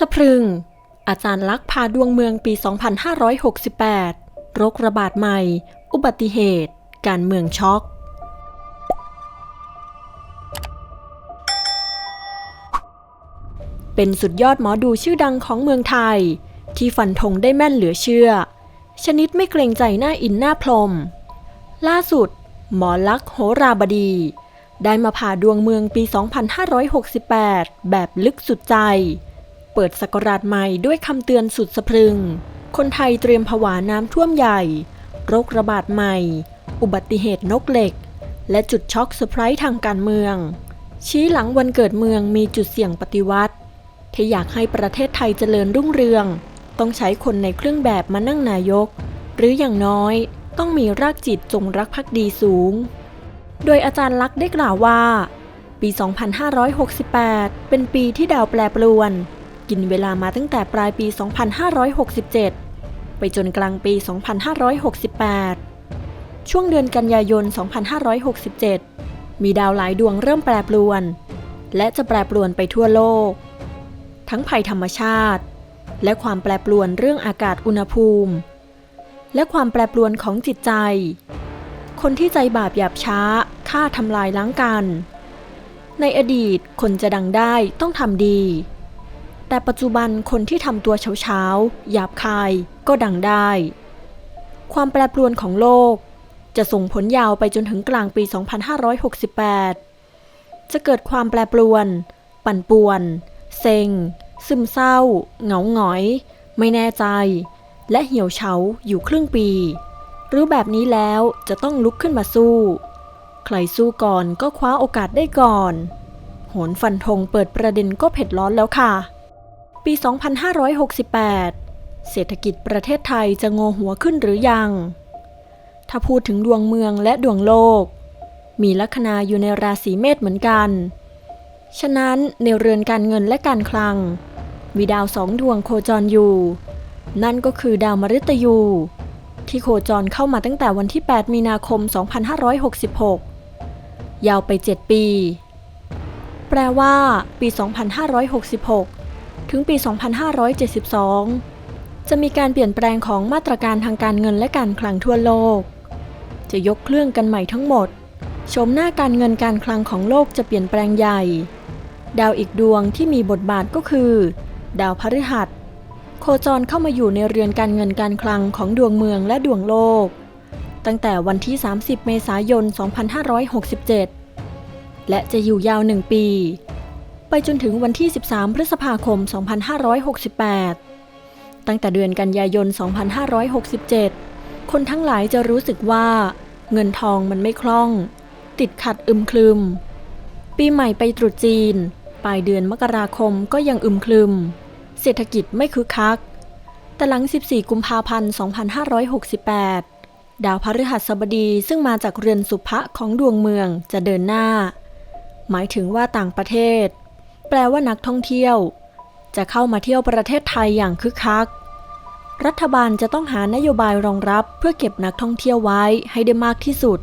สะพรึง อาจารย์ลักษ์พาดวงเมืองปี 2568 โรคระบาดใหม่ อุบัติเหตุ การเมืองช็อกเป็นสุดยอดหมอดูชื่อดังของเมืองไทย ที่ฟันธงได้แม่นเหลือเชื่อ ชนิดไม่เกรงใจหน้าอินหน้าพรม ล่าสุด หมอลักษ์โหราบดี ได้มาผ่าดวงเมืองปี 2568 แบบลึกสุดใจ เปิดสกราชใหม่ด้วยคำเตือนสุดสะพรึง คนไทยเตรียมผวาน้ำท่วมใหญ่ โรคระบาดใหม่ อุบัติเหตุนกเหล็ก และจุดช็อกเซอร์ไพรส์ทางการเมือง ชี้หลังวันเกิดเมืองมีจุดเสี่ยงปฏิวัติที่อยากให้ประเทศไทยเจริญรุ่งเรือง ต้องใช้คนในเครื่องแบบมานั่งนายก หรืออย่างน้อยต้องมีรากจิตจงรักภักดีสูง โดยอาจารย์ลักษณ์ได้กล่าวว่า ปี 2568 เป็นปีที่ดาวแปรปรวน กินเวลามาตั้งแต่ปลายปี 2567 ไปจนกลางปี 2568 ช่วงเดือนกันยายน 2567 มีดาวหลายดวงเริ่มแปรปรวน และจะแปรปรวนไปทั่วโลก ทั้งภัยธรรมชาติ และความแปรปรวนเรื่องอากาศอุณหภูมิ และความแปรปรวนของจิตใจ คนที่ใจบาปหยาบช้าฆ่าทำลายล้างกัน ในอดีตคนจะดังได้ต้องทำดี แต่ปัจจุบันคนที่ทำตัวเฉาๆหยาบคายก็ดังได้ ความแปรปรวนของโลก จะส่งผลยาวไปจนถึงกลางปี 2568 จะเกิดความแปรปรวน ปั่นป่วน เซ็ง ซึมเศร้า เหงาหงอย ไม่แน่ใจ และเหี่ยวเฉาอยู่ครึ่งปีรู้แบบนี้แล้วจะต้องลุกขึ้นมาสู้ ใครสู้ก่อนก็คว้าโอกาสได้ก่อนโหนฟันธงเปิดประเด็นก็เผ็ดร้อนแล้วค่ะ ปี 2568 เศรษฐกิจประเทศไทยจะงอหัวขึ้นหรือยัง ถ้าพูดถึงดวงเมืองและดวงโลก มีลัคนาอยู่ในราศีเมษเหมือนกัน ฉะนั้นในเรือนการเงินและการคลัง มีดาวสองดวงโคจรอยู่ นั่นก็คือดาวมฤตยู ที่โคจรเข้ามาตั้งแต่วันที่ 8 มีนาคม 2566 ยาวไป 7 ปี แปลว่า ปี 2566 ถึงปี 2572 จะมีการเปลี่ยนแปลงของมาตรการทางการเงินและการคลังทั่วโลก จะยกเครื่องกันใหม่ทั้งหมด ชมหน้าการเงินการคลังของโลกจะเปลี่ยนแปลงใหญ่ ดาวอีกดวงที่มีบทบาทก็คือ ดาวพฤหัส โคจรเข้ามาอยู่ในเรือนการเงินการคลังของดวงเมืองและดวงโลก ตั้งแต่วันที่ 30 เมษายน 2567 และจะอยู่ยาวหนึ่งปี ไปจนถึงวันที่ 13 พฤษภาคม 2568 ตั้งแต่เดือนกันยายน 2567 คนทั้งหลายจะรู้สึกว่า เงินทองมันไม่คล่อง ติดขัดอึมคลึม ปีใหม่ไปตรุษจีน ปลายเดือนมกราคมก็ยังอึมคลึม เศรษฐกิจไม่คึกคัก แต่หลัง 14 กุมภาพันธ์ 2568 ดาวพฤหัสบดีซึ่งมาจากเรือนสุภะของดวงเมืองจะเดินหน้าหมายถึงว่าต่างประเทศ แปลว่านักท่องเที่ยว จะเข้ามาเที่ยวประเทศไทยอย่างคึกคัก รัฐบาลจะต้องหานโยบายรองรับเพื่อเก็บนักท่องเที่ยวไว้ให้ได้มากที่สุด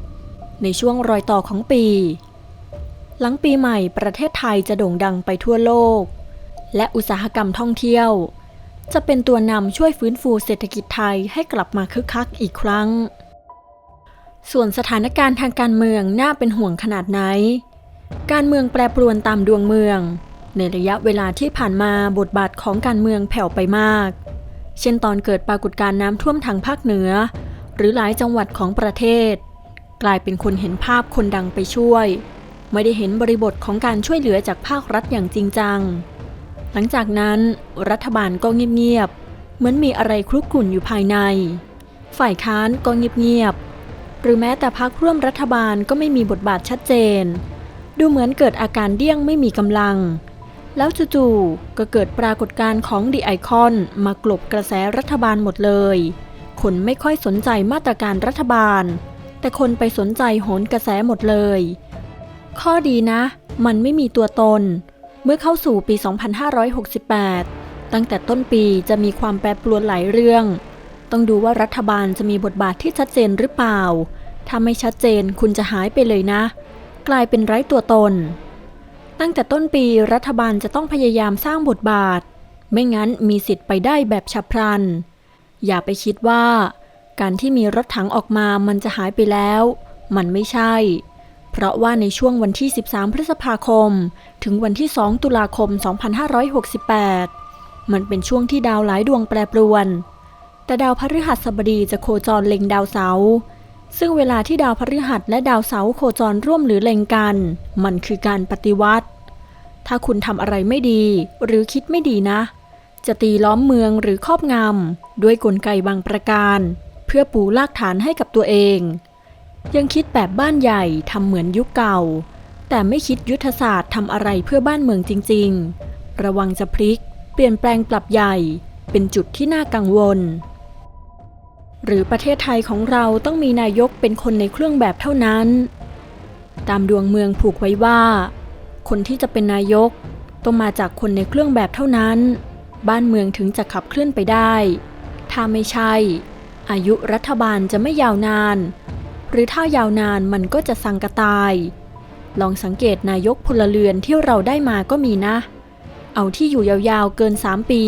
ในช่วงรอยต่อของปี หลังปีใหม่ประเทศไทยจะโด่งดังไปทั่วโลก และอุตสาหกรรมท่องเที่ยว จะเป็นตัวนำช่วยฟื้นฟูเศรษฐกิจไทยให้กลับมาคึกคักอีกครั้ง ส่วนสถานการณ์ทางการเมืองน่าเป็นห่วงขนาดไหนการเมืองแปรปรวนตามดวงเมือง ในระยะเวลาที่ผ่านมาบทบาทของการเมืองแผ่วไปมาก เช่นตอนเกิดปรากฏการณ์น้ำท่วมทางภาคเหนือ หรือหลายจังหวัดของประเทศ กลายเป็นคนเห็นภาพคนดังไปช่วย ไม่ได้เห็นบริบทของการช่วยเหลือจากภาครัฐอย่างจริงจัง หลังจากนั้นรัฐบาลก็เงียบๆเหมือนมีอะไรคลุกกลุ่นอยู่ภายใน ฝ่ายค้านก็เงียบๆหรือแม้แต่พรรคร่วมรัฐบาลก็ไม่มีบทบาทชัดเจนดูเหมือนเกิดอาการเดี้ยงไม่มีกำลัง แล้วจู่ๆก็เกิดปรากฏการณ์ของดีไอคอนมากลบกระแสรัฐบาลหมดเลย คนไม่ค่อยสนใจมาตรการรัฐบาล แต่คนไปสนใจโหนกระแสหมดเลย ข้อดีนะ มันไม่มีตัวตน เมื่อเข้าสู่ปี 2568 ตั้งแต่ต้นปีจะมีความแปรปรวนหลายเรื่อง ต้องดูว่ารัฐบาลจะมีบทบาทที่ชัดเจนหรือเปล่า ถ้าไม่ชัดเจนคุณจะหายไปเลยนะ กลายเป็นไร้ตัวตน ตั้งแต่ต้นปีรัฐบาลจะต้องพยายามสร้างบทบาท ไม่งั้นมีสิทธิ์ไปได้แบบฉับพลัน อย่าไปคิดว่า การที่มีรถถังออกมามันจะหายไปแล้ว มันไม่ใช่ เพราะว่าในช่วงวันที่ 13 พฤษภาคม ถึงวันที่ 2 ตุลาคม 2568 มันเป็นช่วงที่ดาวหลายดวงแปรปรวน แต่ดาวพฤหัสบดีจะโคจรเล็งดาวเสาร์ ซึ่งเวลาที่ดาวพฤหัสและดาวเสาร์โคจรร่วมหรือเล็งกัน มันคือการปฏิวัติ ถ้าคุณทำอะไรไม่ดี หรือคิดไม่ดีนะ จะตีล้อมเมืองหรือครอบงำด้วยกลไกบางประการ เพื่อปูลากฐานให้กับตัวเอง ยังคิดแบบบ้านใหญ่ทำเหมือนยุคเก่า แต่ไม่คิดยุทธศาสตร์ทำอะไรเพื่อบ้านเมืองจริง ๆ ระวังจะพลิก เปลี่ยนแปลงปรับใหญ่ เป็นจุดที่น่ากังวล หรือประเทศไทยของเราต้องมีนายกเป็นคนในเครื่องแบบเท่านั้น ตามดวงเมืองผูกไว้ว่า คนที่จะเป็นนายกต้องมาจากคนในเครื่องแบบเท่านั้น บ้านเมืองถึงจะขับเคลื่อนไปได้ ถ้าไม่ใช่ อายุรัฐบาลจะไม่ยาวนาน หรือถ้ายาวนานมันก็จะสังกตาย ลองสังเกตนายกพลเรือนที่เราได้มาก็มีนะ เอาที่อยู่ยาวๆเกิน 3 ปี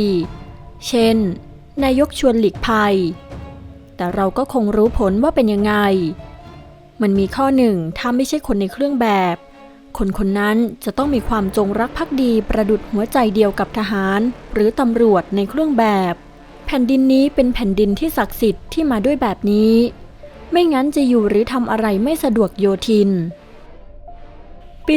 เช่น นายกชวนหลีกภัย แต่เราก็คงรู้ผลว่าเป็นยังไง มันมีข้อหนึ่งถ้าไม่ใช่คนในเครื่องแบบ คนคนนั้นจะต้องมีความจงรักภักดีประดุดหัวใจเดียวกับทหาร หรือตำรวจในเครื่องแบบ แผ่นดินนี้เป็นแผ่นดินที่ศักดิ์สิทธิ์ที่มาด้วยแบบนี้ ไม่งั้นจะอยู่หรือทำอะไรไม่สะดวกโยทิน ปี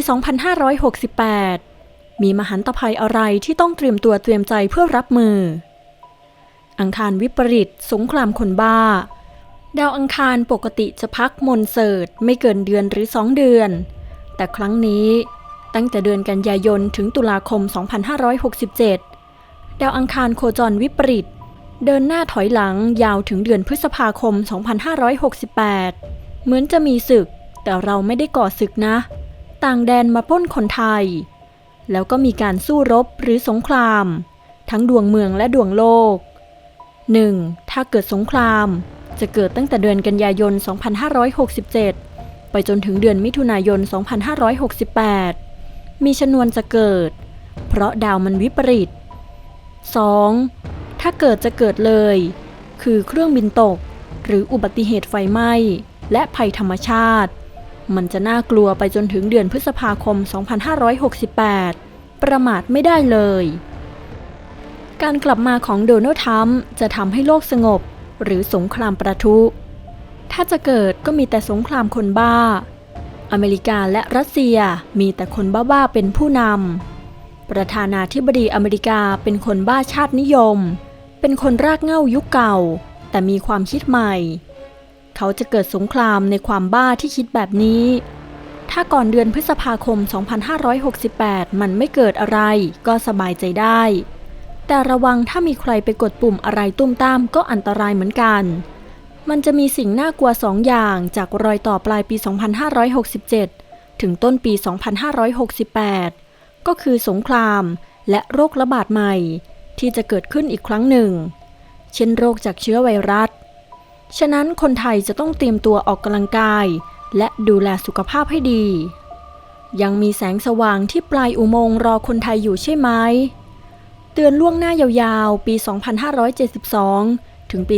2568 มีมหันตภัยอะไรที่ต้องเตรียมตัวเตรียมใจเพื่อรับมือ อังคารวิปริตสงครามคนบ้า ดาวอังคารปกติจะพักมนเสิร์ตไม่เกินเดือนหรือสองเดือน แต่ครั้งนี้ตั้งแต่เดือนกันยายนถึงตุลาคม 2567 ดาวอังคารโคจรวิปริต เดินหน้าถอยหลังยาวถึงเดือนพฤษภาคม 2568 เหมือนจะมีศึก แต่เราไม่ได้ก่อศึกนะ ต่างแดนมาป้นคนไทย แล้วก็มีการสู้รบหรือสงคราม ทั้งดวงเมืองและดวงโลก 1. ถ้าเกิดสงคราม จะเกิดตั้งแต่เดือนกันยายน 2567 ไปจนถึงเดือนมิถุนายน 2568 มีชนวนจะเกิด เพราะดาวมันวิปริต 2. ถ้าเกิดจะเกิดเลย คือเครื่องบินตก หรืออุบัติเหตุไฟไหม้ และภัยธรรมชาติ มันจะน่ากลัวไปจนถึงเดือนพฤษภาคม 2568 ประมาทไม่ได้เลย การกลับมาของโดนัลด์ทรัมป์จะทำให้โลกสงบ หรือสงครามประทุ ถ้าจะเกิดก็มีแต่สงครามคนบ้า อเมริกาและรัสเซียมีแต่คนบ้าๆเป็นผู้นำ ประธานาธิบดีอเมริกาเป็นคนบ้าชาตินิยม เป็นคนรากเหง้ายุคเก่า แต่มีความคิดใหม่ เขาจะเกิดสงครามในความบ้าที่คิดแบบนี้ ถ้าก่อนเดือนพฤษภาคม 2568 มันไม่เกิดอะไรก็สบายใจได้ แต่ระวังถ้ามีใครไปกดปุ่มอะไรตุ้มตามก็อันตรายเหมือนกัน มันจะมีสิ่งน่ากลัวสองอย่างจากรอยต่อปลายปี 2567 ถึงต้นปี 2568 ก็คือสงครามและโรคระบาดใหม่ ที่จะเกิดขึ้นอีกครั้งหนึ่ง เช่นโรคจากเชื้อไวรัส ฉะนั้นคนไทยจะต้องเตรียมตัวออกกำลังกาย และดูแลสุขภาพให้ดี ยังมีแสงสว่างที่ปลายอุโมงค์รอคนไทยอยู่ใช่ไหม เตือนล่วงหน้ายาวๆ ปี 2572 ถึงปี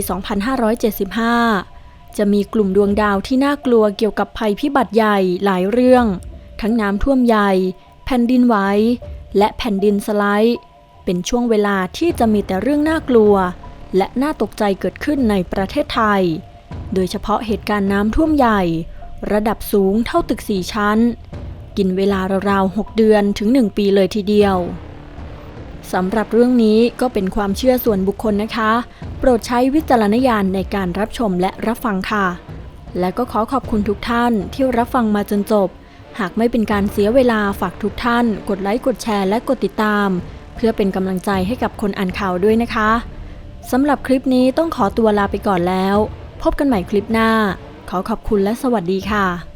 2575 จะมีกลุ่มดวงดาวที่น่ากลัวเกี่ยวกับภัยพิบัติใหญ่หลายเรื่อง ทั้งน้ำท่วมใหญ่ แผ่นดินไหว และแผ่นดินสไลด์ เป็นช่วงเวลาที่จะมีแต่เรื่องน่ากลัว และน่าตกใจเกิดขึ้นในประเทศไทย โดยเฉพาะเหตุการณ์น้ำท่วมใหญ่ ระดับสูงเท่าตึกสี่ชั้น กินเวลาราวๆ 6 เดือนถึง 1 ปีเลยทีเดียว สำหรับเรื่องนี้ก็เป็นความเชื่อส่วนบุคคลนะคะ โปรดใช้วิจารณญาณในการรับชมและรับฟังค่ะ และก็ขอขอบคุณทุกท่านที่รับฟังมาจนจบ หากไม่เป็นการเสียเวลาฝากทุกท่าน กดไลค์กดแชร์และกดติดตาม เพื่อเป็นกำลังใจให้กับคนอ่านข่าวด้วยนะคะสำหรับคลิปนี้ต้องขอตัวลาไปก่อนแล้ว พบกันใหม่คลิปหน้า ขอขอบคุณและสวัสดีค่ะ